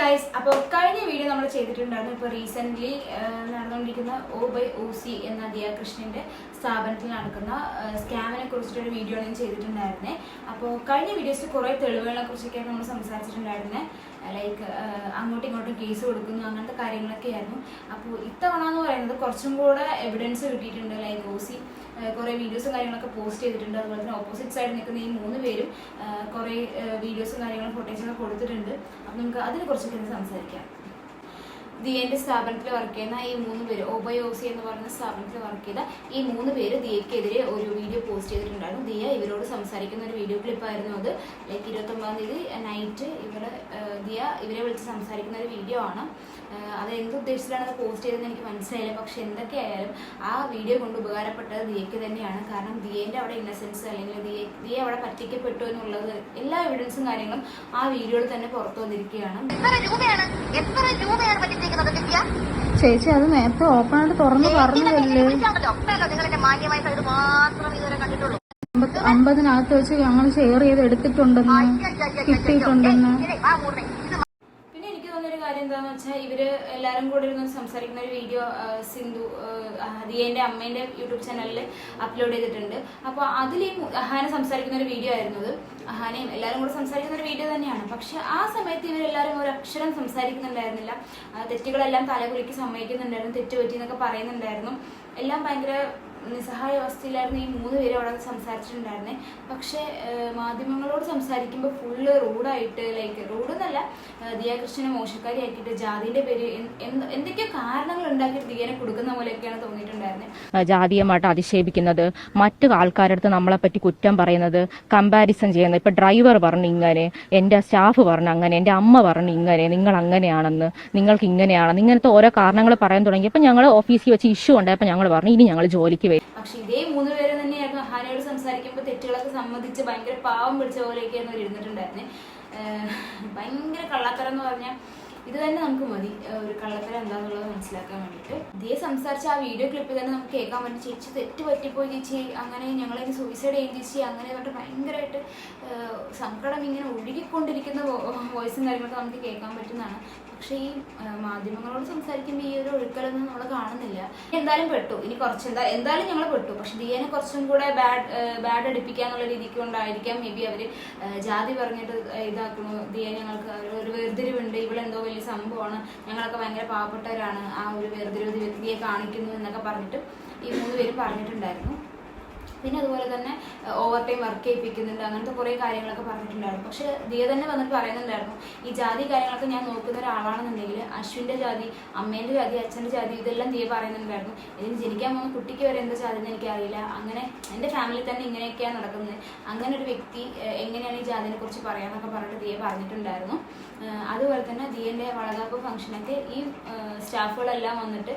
Guys അപ്പോൾ കഴിഞ്ഞ video നമ്മൾ ചെയ്തിട്ടുണ്ടായിരുന്നു. ഇപ്പോൾ റീസെന്റ്ലി നടന്നുകൊണ്ടിരിക്കുന്ന ഒ ബൈ ഒ സി എന്ന ദിയ കൃഷ്ണന്റെ സ്ഥാപനത്തിൽ നടക്കുന്ന സ്കാമിനെ കുറിച്ചിട്ടൊരു വീഡിയോ ഞാൻ ചെയ്തിട്ടുണ്ടായിരുന്നേ. അപ്പോൾ കഴിഞ്ഞ വീഡിയോസിൽ കുറേ തെളിവുകളെ കുറിച്ചൊക്കെയാണ് നമ്മൾ സംസാരിച്ചിട്ടുണ്ടായിരുന്നത് ലൈക്ക് അങ്ങോട്ടും ഇങ്ങോട്ടും കേസ് കൊടുക്കുന്നു അങ്ങനത്തെ കാര്യങ്ങളൊക്കെ ആയിരുന്നു അപ്പോൾ ഇത്തവണ എന്ന് പറയുന്നത് കുറച്ചും കൂടെ എവിഡൻസ് കിട്ടിയിട്ടുണ്ട്. ലൈക്ക് ഒ സി കുറേ വീഡിയോസും കാര്യങ്ങളൊക്കെ പോസ്റ്റ് ചെയ്തിട്ടുണ്ട്. അതുപോലെ തന്നെ ഓപ്പോസിറ്റ് സൈഡിൽ നിൽക്കുന്ന ഈ മൂന്ന് പേരും കുറേ വീഡിയോസും കാര്യങ്ങളും ഫോട്ടോസൊക്കെ കൊടുത്തിട്ടുണ്ട്. അപ്പം നമുക്ക് അതിനെ കുറിച്ചൊക്കെ ഒന്ന് സംസാരിക്കാം. ദിയന്റെ സ്ഥാപനത്തിൽ വർക്ക് ചെയ്യുന്ന ഈ മൂന്ന് പേര് ഒബയോസി എന്ന് പറയുന്ന സ്ഥാപനത്തിൽ വർക്ക് ചെയ്ത ഈ മൂന്ന് പേര് ദിയക്കെതിരെ ഒരു വീഡിയോ പോസ്റ്റ് ചെയ്തിട്ടുണ്ടായിരുന്നു. ദിയ ഇവരോട് സംസാരിക്കുന്ന ഒരു വീഡിയോ ക്ലിപ്പായിരുന്നു അത്. ലൈക്ക് ഇരുപത്തൊമ്പതാം തീയതി നൈറ്റ് ഇവർ ദിയ ഇവരെ വിളിച്ച് സംസാരിക്കുന്ന ഒരു വീഡിയോ ആണ്. അത് എന്ത് ഉദ്ദേശത്തിലാണ് അത് പോസ്റ്റ് ചെയ്തതെന്ന് എനിക്ക് മനസ്സിലായില്ല. പക്ഷെ എന്തൊക്കെയായാലും ആ വീഡിയോ കൊണ്ട് ഉപകാരപ്പെട്ടത് ദിയക്ക് തന്നെയാണ്. കാരണം ദിയേന്റെ അവിടെ ഇന്നസെൻസ് അല്ലെങ്കിൽ ദിയ ദിയ അവിടെ പറ്റിക്കപ്പെട്ടു എന്നുള്ളത് എല്ലാ എവിഡൻസും കാര്യങ്ങളും ആ വീഡിയോയിൽ തന്നെ പുറത്തു വന്നിരിക്കുകയാണ്. എത്ര രൂപയാണ് എത്ര രൂപയാണ് ചേച്ചി അത് നേരത്തെ ഓപ്പൺ ആയിട്ട് തുറന്ന് പറഞ്ഞതല്ലേ? അമ്പതിനകത്ത് വെച്ച് ഞങ്ങൾ ഷെയർ ചെയ്ത് എടുത്തിട്ടുണ്ടെന്ന് കിട്ടിയിട്ടുണ്ടെന്ന്. പിന്നെ എനിക്ക് തോന്നിയൊരു കാര്യം എന്താണെന്ന് വെച്ചാൽ ഇവർ എല്ലാരും കൂടെ ഇരുന്ന് സംസാരിക്കുന്ന ഒരു വീഡിയോ സിന്ധു ആ, അമ്മേന്റെ യൂട്യൂബ് ചാനലിൽ അപ്ലോഡ് ചെയ്തിട്ടുണ്ട്. അപ്പോൾ അതിൽ അഹാന സംസാരിക്കുന്ന ഒരു വീഡിയോ ആയിരുന്നത് അഹാനയും എല്ലാവരും കൂടെ സംസാരിക്കുന്ന ഒരു വീഡിയോ തന്നെയാണ്. പക്ഷെ ആ സമയത്ത് ഇവരെല്ലാവരും ഒരു അക്ഷരം സംസാരിക്കുന്നുണ്ടായിരുന്നില്ല. തെറ്റുകളെല്ലാം തലകുലിക്ക് സമ്മതിക്കുന്നുണ്ടായിരുന്നു തെറ്റുപറ്റി എന്നൊക്കെ പറയുന്നുണ്ടായിരുന്നു. എല്ലാം ഭയങ്കര നിസ്സഹായ അവസ്ഥയിലായിരുന്നു ഈ മൂന്ന് പേരും അവിടെ സംസാരിച്ചിട്ടുണ്ടായിരുന്നെ. പക്ഷേ മാധ്യമങ്ങളോട് സംസാരിക്കുമ്പോൾ ഫുള്ള് റൂഡായിട്ട് ലൈക്ക് റൂഡെന്നല്ല ദിയാകൃഷ്ണനെ മോശക്കാരിയാക്കിയിട്ട് ജാതിന്റെ പേര് എന്ത്- എന്ത്- എന്തൊക്കെയോ കാരണങ്ങൾ ഉണ്ടാക്കിയിട്ട് ദിയനെ കൊടുക്കുന്ന പോലെയൊക്കെയാണ് തോന്നിയിട്ടുണ്ടായിരുന്നത് ജാതീയമായിട്ട് അധിക്ഷേപിക്കുന്നത് മറ്റു ആൾക്കാരടുത്ത് നമ്മളെപ്പറ്റി കുറ്റം പറയുന്നത് കമ്പാരിസൺ ചെയ്യുന്നത്. ഇപ്പൊ ഡ്രൈവർ പറഞ്ഞു ഇങ്ങനെ എന്റെ സ്റ്റാഫ് പറഞ്ഞു അങ്ങനെ എന്റെ അമ്മ പറഞ്ഞു ഇങ്ങനെ നിങ്ങൾ അങ്ങനെയാണെന്ന് നിങ്ങൾക്ക് ഇങ്ങനെയാണെന്ന് ഇങ്ങനത്തെ ഓരോ കാരണങ്ങൾ പറയാൻ തുടങ്ങിയപ്പോൾ ഞങ്ങൾ ഓഫീസിൽ വെച്ച് ഇഷ്യൂ ഉണ്ടായപ്പോൾ ഞങ്ങൾ പറഞ്ഞു ഇനി ഞങ്ങൾ ജോലിക്ക് വരും പക്ഷെ ഇതേ മൂന്ന് പേര് തന്നെയായിരുന്നു ഹാനയോട് സംസാരിക്കുമ്പോൾ തെറ്റുകളൊക്കെ സമ്മതിച്ച് ഭയങ്കര പാവം പിടിച്ച പോലെയൊക്കെയായിരുന്നു ഇരുന്നിട്ടുണ്ടായിരുന്നത് ഭയങ്കര കള്ളത്തരം എന്ന് പറഞ്ഞാൽ ഇത് തന്നെ നമുക്ക് മതി. ഒരു കള്ളത്തരം എന്താണെന്നുള്ളത് മനസ്സിലാക്കാൻ വേണ്ടിയിട്ട്. ഇതേ സംസാരിച്ച ആ വീഡിയോ ക്ലിപ്പിൽ തന്നെ നമുക്ക് കേൾക്കാൻ പറ്റും. ചേച്ചി തെറ്റ് പറ്റിപ്പോയി ചേച്ചി. അങ്ങനെ ഞങ്ങളെ സൂയിസൈഡ് ചെയ്യും ചേച്ചി. അങ്ങനെ പറഞ്ഞിട്ട് ഭയങ്കരമായിട്ട് സങ്കടം ഇങ്ങനെ ഒഴുകിക്കൊണ്ടിരിക്കുന്ന വോയിസും കാര്യങ്ങളൊക്കെ നമുക്ക് കേൾക്കാൻ പറ്റുന്നതാണ്. പക്ഷേ ഈ മാധ്യമങ്ങളോട് സംസാരിക്കുമ്പോൾ ഈ ഒരു ഒഴുക്കലൊന്നും നമ്മൾ കാണുന്നില്ല. എന്തായാലും പെട്ടു. ഇനി കുറച്ച് എന്താ എന്തായാലും ഞങ്ങൾ പെട്ടു. പക്ഷെ ദിയനെ കുറച്ചും കൂടെ ബാഡ് ബാഡ് അടിപ്പിക്കാന്നുള്ള രീതിക്ക് കൊണ്ടായിരിക്കാം മേ ബി അവർ ജാതി പറഞ്ഞിട്ട് ഇതാക്കണു ദിയ ഞങ്ങൾക്ക് ഒരു- വേർതിരിവുണ്ട്. എന്തോ വലിയ സംഭവമാണ്. ഞങ്ങളൊക്കെ ഭയങ്കര പാവപ്പെട്ടവരാണ്. ആ ഒരു വേർതിരിവ് വ്യക്തിയെ കാണിക്കുന്നു എന്നൊക്കെ പറഞ്ഞിട്ട് ഈ മൂന്ന് പേരും പറഞ്ഞിട്ടുണ്ടായിരുന്നു. പിന്നെ അതുപോലെ തന്നെ ഓവർ ടൈം വർക്ക് ചെയ്യിപ്പിക്കുന്നുണ്ട് അങ്ങനത്തെ കുറേ കാര്യങ്ങളൊക്കെ പറഞ്ഞിട്ടുണ്ടായിരുന്നു. പക്ഷേ ദിയ തന്നെ വന്നിട്ട് പറയുന്നുണ്ടായിരുന്നു ഈ ജാതി കാര്യങ്ങളൊക്കെ ഞാൻ നോക്കുന്ന ഒരാളാണെന്നുണ്ടെങ്കിൽ അശ്വിന്റെ ജാതി അമ്മേന്റെ ജാതി അച്ഛന്റെ ജാതി ഇതെല്ലാം ദിയ പറയുന്നുണ്ടായിരുന്നു. ഇതിന് ജനിക്കാൻ പോകുന്ന കുട്ടിക്ക് വരെ എന്താ ജാതി എന്ന് എനിക്കറിയില്ല. അങ്ങനെ എന്റെ ഫാമിലി തന്നെ ഇങ്ങനെയൊക്കെയാണ് നടക്കുന്നത്. അങ്ങനെ ഒരു വ്യക്തി എങ്ങനെയാണ് ഈ ജാതിനെ കുറിച്ച് പറയാന്നൊക്കെ പറഞ്ഞിട്ട് ദിയ പറഞ്ഞിട്ടുണ്ടായിരുന്നു. അതുപോലെ തന്നെ ദിയന്റെ വളകാപ്പ് ഫംഗ്ഷനൊക്കെ ഈ സ്റ്റാഫുകളെല്ലാം വന്നിട്ട്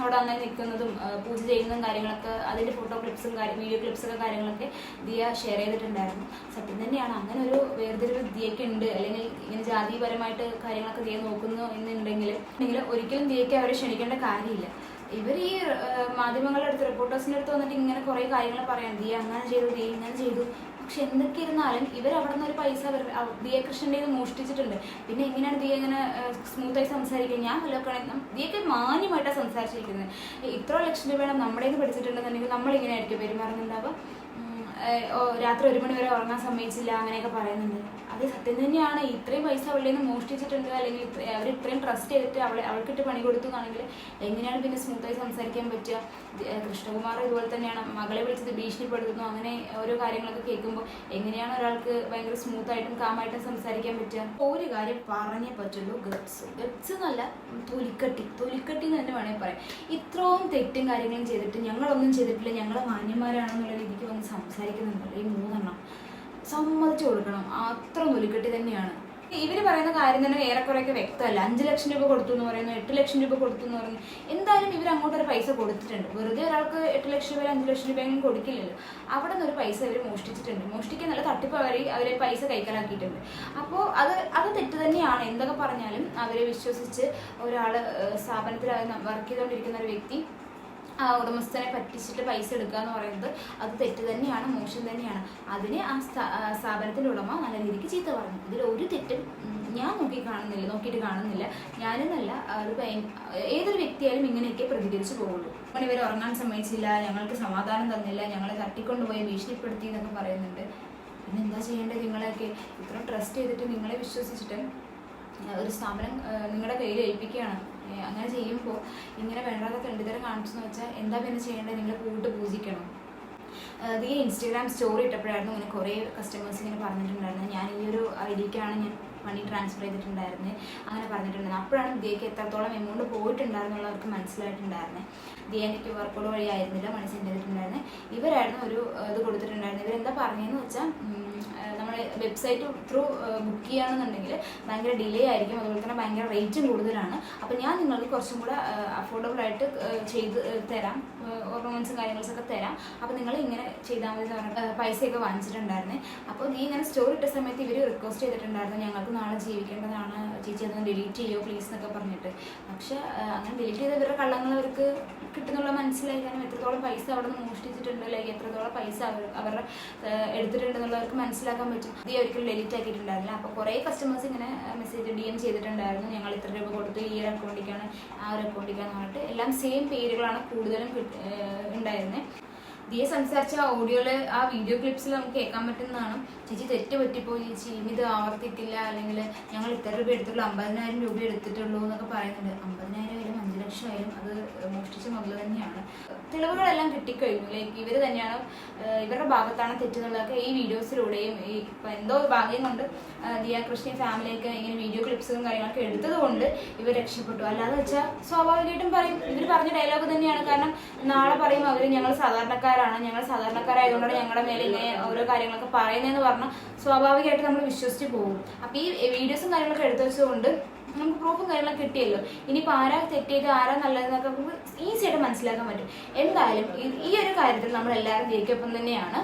അവിടെ നന്നായി നിൽക്കുന്നതും പൂജ ചെയ്യുന്നതും കാര്യങ്ങളൊക്കെ അതിന്റെ ഫോട്ടോ ക്ലിപ്സും വീഡിയോ ക്ലിപ്സൊക്കെ കാര്യങ്ങളൊക്കെ ദിയ ഷെയർ ചെയ്തിട്ടുണ്ടായിരുന്നു. സത്യം തന്നെയാണ്. അങ്ങനെ ഒരു വേർതിരിവ് ദിയക്ക് ഉണ്ട്. അല്ലെങ്കിൽ ഇങ്ങനെ ജാതിപരമായിട്ട് കാര്യങ്ങളൊക്കെ ദിയ നോക്കുന്നു എന്നുണ്ടെങ്കിൽ അല്ലെങ്കിൽ ഒരിക്കലും ദിയക്ക് അവരെ ക്ഷണിക്കേണ്ട കാര്യമില്ല. ഇവർ ഈ മാധ്യമങ്ങളുടെ അടുത്ത് റിപ്പോർട്ടേഴ്സിന്റെ അടുത്ത് വന്നിട്ട് ഇങ്ങനെ കുറേ കാര്യങ്ങൾ പറയാം ദിയ അങ്ങനെ ചെയ്തു ദിയ ഇങ്ങനെ ചെയ്തു പക്ഷെ എന്തൊക്കെ ഇരുന്നാലും ഇവർ അവിടെ നിന്ന് ഒരു പൈസ ദിയ കൃഷ്ണന്റെ ഇത് മോഷ്ടിച്ചിട്ടുണ്ട്. പിന്നെ എങ്ങനെയാണ് ദിയ ഇങ്ങനെ സ്മൂത്തായി സംസാരിക്കുക? ഞാൻ വല്ലതൊക്കെ ദിയൊക്കെ മാന്യമായിട്ടാണ് സംസാരിച്ചിരിക്കുന്നത്. ഇത്ര ലക്ഷം രൂപയാണ് നമ്മുടെ ഇത് പഠിച്ചിട്ടുണ്ടെന്നുണ്ടെങ്കിൽ ആയിരിക്കും പെരുമാറുന്നുണ്ടാവുക രാത്രി ഒരു മണി വരെ ഉറങ്ങാൻ സമ്മതിച്ചില്ല അങ്ങനെയൊക്കെ പറയുന്നുണ്ട്. അത് സത്യം തന്നെയാണ്. ഇത്രയും പൈസ അവളിൽ നിന്ന് മോഷ്ടിച്ചിട്ടുണ്ട്. അല്ലെങ്കിൽ അവർ ഇത്രയും ട്രസ്റ്റ് ചെയ്തിട്ട് അവളെ അവൾക്കിട്ട് പണി കൊടുത്തു എന്നാണെങ്കിൽ എങ്ങനെയാണ് പിന്നെ സ്മൂത്തായി സംസാരിക്കാൻ പറ്റുക? കൃഷ്ണകുമാർ ഇതുപോലെ തന്നെയാണ്. മകളെ വിളിച്ചത് ഭീഷണിപ്പെടുത്തുന്നു. അങ്ങനെ ഓരോ കാര്യങ്ങളൊക്കെ കേൾക്കുമ്പോൾ എങ്ങനെയാണ് ഒരാൾക്ക് ഭയങ്കര സ്മൂത്തായിട്ടും കാമായിട്ടും സംസാരിക്കാൻ പറ്റുക? ഒരു കാര്യം പറഞ്ഞേ പറ്റുള്ളൂ. ഗപ്സ് ഗപ്സ് എന്നല്ല തൊലിക്കട്ടി. തൊലിക്കട്ടി എന്ന് തന്നെ വേണമെങ്കിൽ പറയാം. ഇത്രയും തെറ്റും കാര്യങ്ങളും ചെയ്തിട്ട് ഞങ്ങളൊന്നും ചെയ്തിട്ടില്ല. ഞങ്ങളെ മാന്യന്മാരാണെന്നുള്ള രീതിക്ക് വന്ന് സംസാരിക്കുന്നുണ്ടല്ലോ ഈ മൂന്നെണ്ണം. സമ്മതിച്ചു കൊടുക്കണം. അത്ര നുലിക്കെട്ടി തന്നെയാണ്. ഇവർ പറയുന്ന കാര്യം തന്നെ ഏറെക്കുറെയൊക്കെ വ്യക്തമല്ല. അഞ്ച് ലക്ഷം രൂപ കൊടുത്തു എന്ന് പറയുന്നു എട്ട് ലക്ഷം രൂപ കൊടുത്തു എന്ന് പറയുന്നു. എന്തായാലും ഇവർ അങ്ങോട്ട് ഒരു പൈസ കൊടുത്തിട്ടുണ്ട്. വെറുതെ ഒരാൾക്ക് എട്ട് ലക്ഷം രൂപ അഞ്ച് ലക്ഷം രൂപയൊന്നും കൊടുക്കില്ലല്ലോ. അവിടെ നിന്ന് ഒരു പൈസ ഇവർ മോഷ്ടിച്ചിട്ടുണ്ട്. മോഷ്ടിക്കാൻ നല്ല തട്ടിപ്പ് അവർ അവരെ പൈസ കൈക്കലാക്കിയിട്ടുണ്ട്. അപ്പോൾ അത് അത് തെറ്റ് തന്നെയാണ്. എന്തൊക്കെ പറഞ്ഞാലും അവരെ വിശ്വസിച്ച് ഒരാൾ സ്ഥാപനത്തിൽ വർക്ക് ചെയ്തുകൊണ്ടിരിക്കുന്ന ഒരു വ്യക്തി ഉടമസ്ഥനെ പറ്റിച്ചിട്ട് പൈസ എടുക്കുക എന്ന് പറയുന്നത് അത് തെറ്റ് തന്നെയാണ് മോശം തന്നെയാണ്. അതിന് ആ സ്ഥാ- ആ സ്ഥാപനത്തിന്റെ ഉടമ നല്ല രീതിക്ക് ചീത്ത പറഞ്ഞു. ഇതിൽ ഒരു തെറ്റും ഞാൻ നോക്കി കാണുന്നില്ല നോക്കിയിട്ട് കാണുന്നില്ല. ഞാനെന്നല്ല അതിപ്പോൾ ഏതൊരു വ്യക്തിയായാലും ഇങ്ങനെയൊക്കെ പ്രതികരിച്ചു പോകുള്ളൂ. അങ്ങനെ ഇവർ ഉറങ്ങാൻ സമ്മതിച്ചില്ല ഞങ്ങൾക്ക് സമാധാനം തന്നില്ല ഞങ്ങളെ തട്ടിക്കൊണ്ടുപോയി ഭീഷണിപ്പെടുത്തി എന്നൊക്കെ പറയുന്നുണ്ട്. പിന്നെ എന്താ ചെയ്യേണ്ടത് നിങ്ങളെയൊക്കെ ഇത്ര ട്രസ്റ്റ് ചെയ്തിട്ട് നിങ്ങളെ വിശ്വസിച്ചിട്ട് ഒരു സ്ഥാപനം നിങ്ങളുടെ കയ്യിൽ ഏൽപ്പിക്കുകയാണ്. അങ്ങനെ ചെയ്യുമ്പോൾ ഇങ്ങനെ വേണ്ടാത്ത കണ്ടിതരം കാണിച്ചെന്ന് വെച്ചാൽ എന്താ പിന്നെ ചെയ്യേണ്ടത് നിങ്ങൾ കൂട്ട് പൂജിക്കണം. അത് ഈ ഇൻസ്റ്റഗ്രാം സ്റ്റോറി ഇട്ടപ്പോഴായിരുന്നു ഇങ്ങനെ കുറേ കസ്റ്റമേഴ്സ് ഇങ്ങനെ പറഞ്ഞിട്ടുണ്ടായിരുന്നു ഞാൻ ഈ ഒരു ഐഡിയക്കാണ് ഞാൻ മണി ട്രാൻസ്ഫർ ചെയ്തിട്ടുണ്ടായിരുന്നത് അങ്ങനെ പറഞ്ഞിട്ടുണ്ടായിരുന്നു. അപ്പോഴാണ് ദിയയ്ക്ക് എത്രത്തോളം എമൗണ്ട് മനസ്സിലായിട്ടുണ്ടായിരുന്നത് ദിയേന്റെ ക്യൂ ആർ കോഡ് വഴി ആയിരുന്നില്ല മണി സെൻഡ് ചെയ്തിട്ടുണ്ടായിരുന്നത് ഇവരായിരുന്നു ഒരു ഇത് കൊടുത്തിട്ടുണ്ടായിരുന്നത് ഇവരെന്താ പറഞ്ഞതെന്ന് വെച്ചാൽ നമ്മൾ വെബ്സൈറ്റ് ത്രൂ ബുക്ക് ചെയ്യുകയാണെന്നുണ്ടെങ്കിൽ ഭയങ്കര ഡിലേ ആയിരിക്കും. അതുപോലെ തന്നെ ഭയങ്കര റേറ്റും കൂടുതലാണ്. അപ്പോൾ ഞാൻ നിങ്ങൾക്ക് കുറച്ചും കൂടെ അഫോർഡബിൾ ആയിട്ട് ചെയ്ത് തരാം. ഓർണമെന്റ്സും കാര്യങ്ങളൊക്കെ തരാം. അപ്പോൾ നിങ്ങൾ ഇങ്ങനെ ചെയ്താൽ മതി പൈസയൊക്കെ വാങ്ങിച്ചിട്ടുണ്ടായിരുന്നേ. അപ്പോൾ നീ ഇങ്ങനെ സ്റ്റോറി ഇട്ട സമയത്ത് ഇവർ റിക്വസ്റ്റ് ചെയ്തിട്ടുണ്ടായിരുന്നു ഞങ്ങൾക്ക് നാളെ ജീവിക്കേണ്ടതാണ്. ചേച്ചി അതൊന്ന് ഡിലീറ്റ് ചെയ്യോ പ്ലീസ് എന്നൊക്കെ പറഞ്ഞിട്ട്. പക്ഷേ അങ്ങനെ ഡിലീറ്റ് ചെയ്ത ഇവരുടെ കള്ളങ്ങൾ അവർക്ക് കിട്ടുന്നുള്ള മനസ്സിലായി കാരണം എത്രത്തോളം പൈസ അവിടെ നിന്ന് മോഷ്ടിച്ചിട്ടുണ്ട് അല്ലെങ്കിൽ എത്രത്തോളം പൈസ അവർ അവരുടെ എടുത്തിട്ടുണ്ടെന്നുള്ളവർക്ക് മനസ്സിലാക്കാൻ പറ്റും. ഇത് ഒരിക്കലും ഡിലീറ്റ് ആക്കിയിട്ടുണ്ടായിരുന്നില്ല. അപ്പോൾ കുറേ കസ്റ്റമേഴ്സ് ഇങ്ങനെ മെസ്സേജ് ഡി എം ചെയ്തിട്ടുണ്ടായിരുന്നു. ഞങ്ങൾ ഇത്ര രൂപ കൊടുത്തു ഈ ഒരു അക്കൗണ്ടിലേക്കാണ് ആ ഒരു അക്കൗണ്ടിലേക്കാന്ന് പറഞ്ഞിട്ട്. എല്ലാം സെയിം പേരുകളാണ് കൂടുതലും ഉണ്ടായിരുന്നത് ദിയെ സംസാരിച്ച ഓഡിയോയിൽ ആ വീഡിയോ ക്ലിപ്സിൽ നമുക്ക് കേൾക്കാൻ പറ്റുന്നതാണ്. ചേച്ചി തെറ്റ് പറ്റിപ്പോയി. ചേച്ചി ഇനി ഇത് ആവർത്തിക്കില്ല. അല്ലെങ്കിൽ ഞങ്ങൾ ഇത്ര രൂപ എടുത്തുള്ളൂ അമ്പതിനായിരം രൂപ എടുത്തിട്ടുള്ളൂ എന്നൊക്കെ പറയുന്നുണ്ട്. അമ്പതിനായിരം ആയാലും അഞ്ച് ലക്ഷം ആയാലും അത് മോഷ്ടിച്ച മുതൽ തന്നെയാണ്. തെളിവുകളെല്ലാം കിട്ടിക്കഴിഞ്ഞു. ലൈക്ക് ഇവർ തന്നെയാണ് ഇവരുടെ ഭാഗത്താണ് തെറ്റെന്നുള്ളതൊക്കെ ഈ വീഡിയോസിലൂടെയും ഈ ഇപ്പം എന്തോ ഭാഗ്യം കൊണ്ട് ദിയ കൃഷ്ണൻ ഫാമിലിയൊക്കെ ഇങ്ങനെ വീഡിയോ ക്ലിപ്സും കാര്യങ്ങളൊക്കെ എടുത്തത് കൊണ്ട് ഇവർ രക്ഷപ്പെട്ടു. അല്ലാതെ വെച്ചാൽ സ്വാഭാവികമായിട്ടും പറയും. ഇവർ പറഞ്ഞ ഡയലോഗ് തന്നെയാണ്. കാരണം നാളെ പറയും അവർ ഞങ്ങൾ സാധാരണക്കാരാണ് ഞങ്ങൾ സാധാരണക്കാരായതുകൊണ്ടാണ് ഞങ്ങളുടെ മേലെ ഇങ്ങനെ ഓരോ കാര്യങ്ങളൊക്കെ പറയുന്നതെന്ന് പറഞ്ഞാൽ സ്വാഭാവികമായിട്ട് നമ്മൾ വിശ്വസിച്ച് പോകും. അപ്പോൾ ഈ വീഡിയോസും കാര്യങ്ങളൊക്കെ എടുത്തു വെച്ചുകൊണ്ട് നമുക്ക് പ്രൂഫും കാര്യങ്ങളൊക്കെ കിട്ടിയല്ലോ. ഇനിയിപ്പോൾ ആരാ തെറ്റിയത് ആരാ നല്ലതെന്നൊക്കെ നമുക്ക് ഈസി ആയിട്ട് മനസ്സിലാക്കാൻ പറ്റും. എന്തായാലും ഈ ഒരു കാര്യത്തിൽ നമ്മൾ എല്ലാവരും ജയിക്കൊപ്പം തന്നെയാണ്.